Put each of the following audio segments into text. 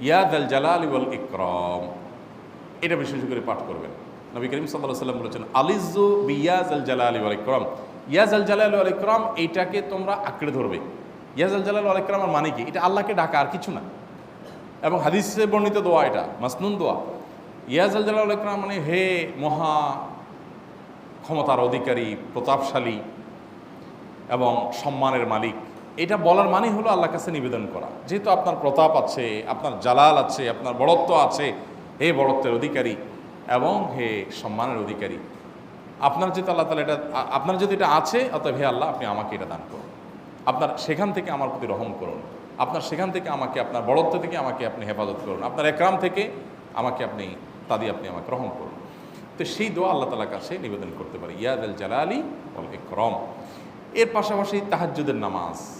ইয়াদ আল জালাল ওয়াল ইকরম। এটা বিশেষ করে পাঠ করবেন। নবী করিম সাল্লাহ সাল্লাম বলেছেন আলিজু বিয়াজ আল জালাল ওয়াল ইকরম। ইয়াজ আল জালাল ওয়াল ইকরম এইটাকে তোমরা আঁকড়ে ধরবে। ইয়াজ আল জালাল ওয়াল ইকরমের মানে কি? এটা আল্লাহকে ডাকা আর কিছু না। এবং হাদিসে বর্ণিত দোয়া এটা, মাসনুন দোয়া। ইয়াজ আল জালাল ইকরাম মানে হে মহা ক্ষমতার অধিকারী, প্রতাপশালী এবং সম্মানের মালিক। এটা বলার মানে হলো আল্লাহর কাছে নিবেদন করা। যেহেতু আপনার প্রতাপ আছে, আপনার জালাল আছে, আপনার বড়ত্ব আছে, হে বড়ত্বের অধিকারী এবং হে সম্মানের অধিকারী, আপনার যেহেতু আল্লাহ তালা এটা, আপনার যদি এটা আছে, অতএব হে আল্লাহ আপনি আমাকে এটা দান করুন। আপনার সেখান থেকে আমার প্রতি রহম করুন। আপনার সেখান থেকে আমাকে, আপনার বড়ত্ব থেকে আমাকে আপনি হেফাজত করুন। আপনার একরাম থেকে আমাকে আপনি তাদি আপনি আমাকে রহম করুন। তো সেই দোয়া আল্লাহ তালার কাছে নিবেদন করতে পারি। ইয়াদ আল জালালি ওয়াল ইকরম। এর পাশাপাশি তাহাজ্জুদের নামাজ।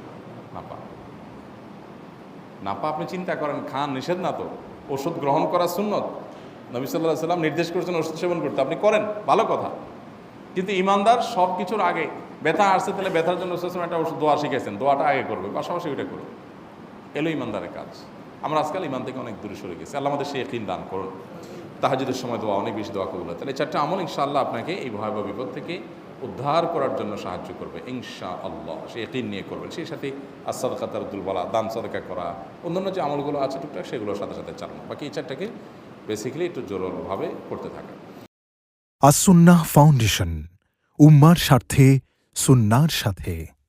নাপা আপনি চিন্তা করেন, খান নিষেধ না তো। ওষুধ গ্রহণ করা সুন্নত। নবী সাল্লাহ সাল্লাম নির্দেশ করেছেন ওষুধ সেবন করতে। আপনি করেন, ভালো কথা। কিন্তু ইমানদার সব কিছুর আগে ব্যথা আসছে, তাহলে ব্যথার জন্য রসুলাম একটা ওষুধ দোয়া শিখেছেন দোয়াটা আগে করবে, পাশাপাশি ওইটা করবে এলো ইমানদারের কাজ। আমরা আজকাল ইমান থেকে অনেক দূরে সরে গেছি। আল্লাহ আমাদের সেই একদিন দান করুন। তাহাজুদের সময় দোয়া, অনেক বেশি দোয়া করব তাহলে চারটা আমল ইনশাআল্লাহ আপনাকে এই ভয়াবহ বিপদ থেকে উদ্ধার করার জন্য সাহায্য করবে। ইনশা আল্লাহ সে একদিন নিয়ে করবেন সেই সাথে আসাদ কাতার বলা, দান সদকা করা, অন্যান্য যে আমলগুলো আছে টুকটাক, সেগুলোর সাথে সাথে চালানো। বাকি এই চারটাকে বেসিক্যালি একটু জোরভাবে করতে থাকা। আসুন্না ফাউন্ডেশন, উম্মার স্বার্থে, সুন্নার সাথে।